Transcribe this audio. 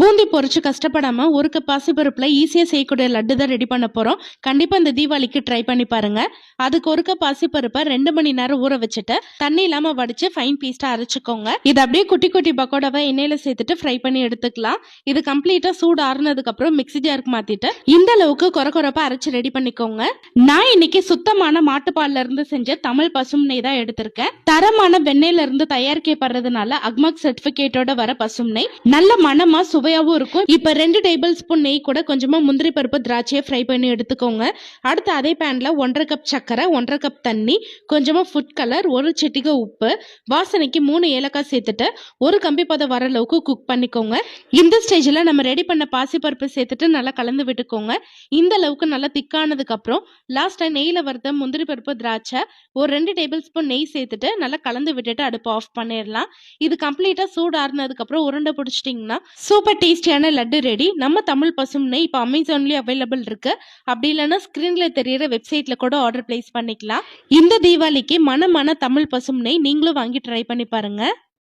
பூந்தி பொரிச்சு கஷ்டப்படாம ஒரு கப் பாசிப்பருப்புல ஈஸியா செய்யக்கூடிய லட்டு தான் ரெடி பண்ண போறோம். கண்டிப்பா இந்த தீபாவளிக்கு ட்ரை பண்ணி பாருங்க. அதுக்கு ஒரு கப் பாசிப்பருப்பை ரெண்டு மணி நேரம் ஊற வச்சுட்டு தண்ணி இல்லாம வடிச்சு ஃபைன் பீஸ்டா அரைச்சுக்கோங்க. இது அப்படியே குட்டி குட்டி பக்கோடாவை எண்ணெயில சேர்த்துட்டு ஃப்ரை பண்ணி எடுத்துக்கலாம். இது கம்ப்ளீட்டா சூடு ஆறுனதுக்கு அப்புறம் மிக்ஸி ஜாருக்கு மாத்திட்டு இந்த அளவுக்கு குறை குறைப்பா அரைச்சு ரெடி பண்ணிக்கோங்க. நான் இன்னைக்கு சுத்தமான மாட்டுப்பால்ல இருந்து செஞ்ச தமிழ் பசும் நெய் தான் எடுத்திருக்கேன். தரமான வெண்ணெயில இருந்து தயாரிக்கப்படுறதுனால அக்மக் சர்டிபிகேட்டோட வர பசும் நெய். நல்ல மனமா சுவையாகவும் இருக்கும். இப்போ ரெண்டு டேபிள் ஸ்பூன் நெய் கூட கொஞ்சமாக முந்திரி பருப்பு திராட்சையை ஃப்ரை பண்ணி எடுத்துக்கோங்க. அடுத்து அதே பேனில் ஒன்றரை கப் சர்க்கரை ஒன்றரை கப் தண்ணி கொஞ்சமாக ஃபுட் கலர் ஒரு செட்டிக உப்பு வாசனைக்கு மூணு ஏலக்காய் சேர்த்துட்டு ஒரு கம்பி பதம் வர அளவுக்கு குக் பண்ணிக்கோங்க. இந்த ஸ்டேஜில் நம்ம ரெடி பண்ண பாசிப்பருப்பு சேர்த்துட்டு நல்லா கலந்து விட்டுக்கோங்க. இந்த அளவுக்கு நல்லா திக்கானதுக்கு அப்புறம் லாஸ்டா நெய்ல வறுத்த முந்திரி பருப்பு திராட்சை ஒரு ரெண்டு டேபிள் ஸ்பூன் நெய் சேர்த்துட்டு நல்லா கலந்து விட்டுட்டு அடுப்பு ஆஃப் பண்ணிடலாம். இது கம்ப்ளீட்டா சூடாக இருந்ததுக்கப்புறம் அப்புறம் உருண்டை பிடிச்சிட்டிங்கன்னா சூப்பர் டேஸ்டியான லட்டு ரெடி. நம்ம தமிழ் பசும் நெய் இப்போ அமேசான்லயும் அவைலபிள் இருக்கு. அப்படி இல்லைன்னா ஸ்கிரீன்ல தெரியிற வெப்சைட்ல கூட ஆர்டர் பிளேஸ் பண்ணிக்கலாம். இந்த தீபாவளிக்கு மனமான தமிழ் பசும் நெய் நீங்களும் வாங்கி ட்ரை பண்ணி பாருங்க.